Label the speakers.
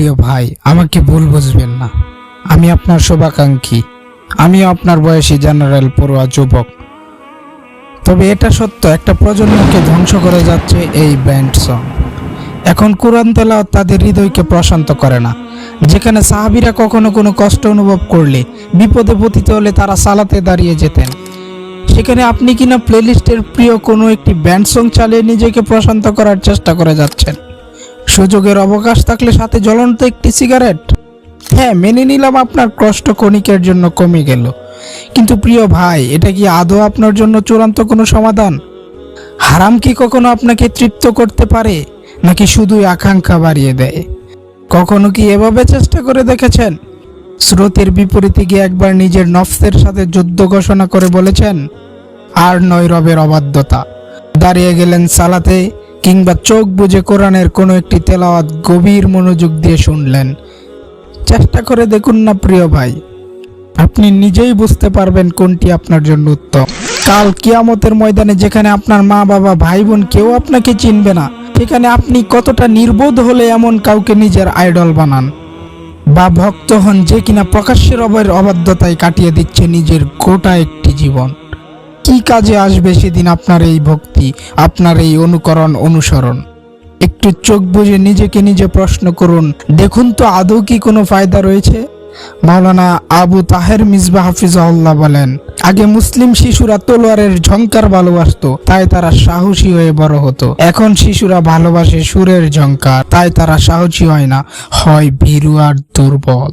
Speaker 1: প্রিয় ভাই, আমাকে ভুল বুঝবেন না। আমি আপনার শুভাকাঙ্ক্ষী। আমিও আপনার বয়সী জেনারেল পড়ুয়া যুবক। তবে এটা সত্য, একটা প্রজন্মকে ধ্বংস করে যাচ্ছে এই ব্যান্ড সং। এখন কোরআন তেলাওয়াত তাদের হৃদয়কে প্রশান্ত করে না। যেখানে সাহাবিরা কখনো কোনো কষ্ট অনুভব করলে, বিপদে পতিত হলে তারা সালাতে দাঁড়িয়ে যেতেন। সেখানে আপনি কিনা প্লেলিস্টের প্রিয় কোনো একটি ব্যান্ড সং চালিয়ে নিজেকে প্রশান্ত করার চেষ্টা করে যাচ্ছেন। সুযোগের অবকাশ থাকলে সাথে জ্বলন্ত একটি সিগারেট। হ্যাঁ মেনে নিলাম আপনার কষ্ট ক্ষণিকের জন্য কমে গেল। কিন্তু প্রিয় ভাই, এটা কি আদৌ আপনার জন্য চূড়ান্ত কোনো সমাধান? হারাম কি কখনো আপনাকে তৃপ্ত করতে পারে, নাকি শুধুই আকাঙ্ক্ষা বাড়িয়ে দেয়? কখনো কি এভাবে চেষ্টা করে দেখেছেন? স্রোতের বিপরীতে গিয়ে একবার নিজের নফসের সাথে যুদ্ধ ঘোষণা করে বলেছেন, আর নয় রবের অবাধ্যতা। দাঁড়িয়ে গেলেন সালাতে কিংবা চোখ বুজে কোরআনের কোনো একটি তেলাওয়াত গভীর মনোযোগ দিয়ে শুনলেন। চেষ্টা করে দেখুন না, প্রিয় ভাই। আপনি নিজেই বুঝতে পারবেন কোনটি আপনার জন্য উত্তম। কাল কিয়ামতের ময়দানে যেখানে আপনার মা, বাবা ভাই বোন কেউ আপনাকে চিনবে না, সেখানে আপনি কতটা নির্বোধ হলে এমন কাউকে নিজের আইডল বানান। বা ভক্ত হন যে কিনা প্রকাশ্যের অবাধ্যতায় কাটিয়ে দিচ্ছে নিজের গোটা একটি জীবন। কি কাজে আসবে সেদিন আপনার এই ভক্তি, আপনার এই অনুকরণ, অনুসরণ? একটু চোখ বুজে নিজেকে নিজে প্রশ্ন করুন, দেখুন তো আদৌ কি কোনো ফায়দা রয়েছে? মাওলানা আবু তাহের মিসবা হাফিজাউল্লাহ বলেন, আগে মুসলিম শিশুরা তলোয়ারের ঝংকার ভালোবাসতো, তাই তারা সাহসী হয়ে বড় হতো। এখন শিশুরা ভালোবাসে সুরের ঝংকার, তাই তারা সাহসী হয় না, হয় ভীরু আর দুর্বল।